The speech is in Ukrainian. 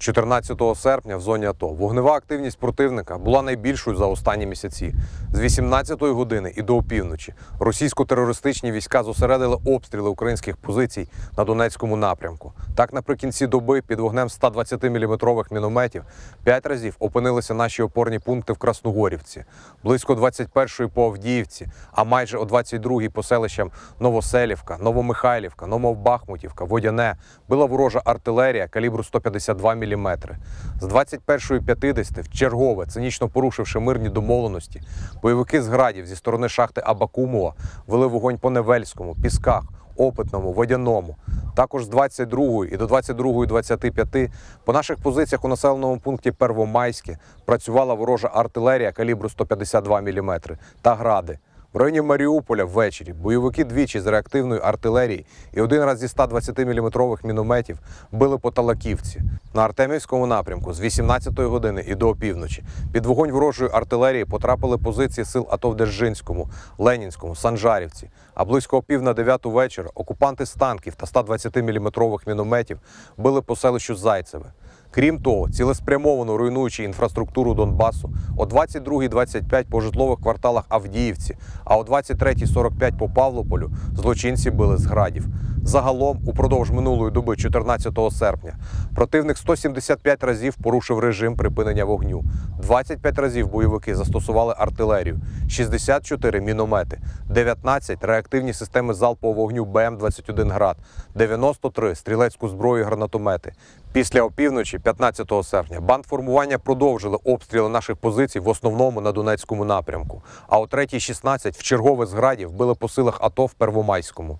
14 серпня в зоні АТО вогнева активність противника була найбільшою за останні місяці. З 18-ї години і до опівночі російсько-терористичні війська зосередили обстріли українських позицій на Донецькому напрямку. Так, наприкінці доби під вогнем 120-мм мінометів п'ять разів опинилися наші опорні пункти в Красногорівці, близько 21-ї по Авдіївці, а майже о 22-й по селищам Новоселівка, Новомихайлівка, Новобахмутівка, Водяне била ворожа артилерія калібру 152 мм. З 21.50 в чергове, цинічно порушивши мирні домовленості, бойовики з градів зі сторони шахти Абакумова вели вогонь по Невельському, Пісках, Опитному, Водяному. Також з 22 і до 22.25 по наших позиціях у населеному пункті Первомайське працювала ворожа артилерія калібру 152 мм та гради. В районі Маріуполя ввечері бойовики двічі з реактивної артилерії і один раз зі 120-мм мінометів били по Талаківці. На Артемівському напрямку з 18-ї години і до опівночі під вогонь ворожої артилерії потрапили позиції сил АТО в Держинському, Ленінському, Санжарівці. А близько о пів на дев'яту вечора окупанти з танків та 120-мм мінометів били по селищу Зайцеве. Крім того, цілеспрямовано руйнуючи інфраструктуру Донбасу о 22.25 по житлових кварталах Авдіївці, а о 23.45 по Павлополю злочинці били з градів. Загалом, упродовж минулої доби, 14 серпня, противник 175 разів порушив режим припинення вогню. 25 разів бойовики застосували артилерію, 64 міномети, 19 реактивні системи залпового вогню БМ-21 град, 93 стрілецьку зброю і гранатомети. Після опівночі, 15 серпня, бандформування продовжили обстріли наших позицій в основному на Донецькому напрямку. А о 3.16 в чергове зграді вбили по силах АТО в Первомайському.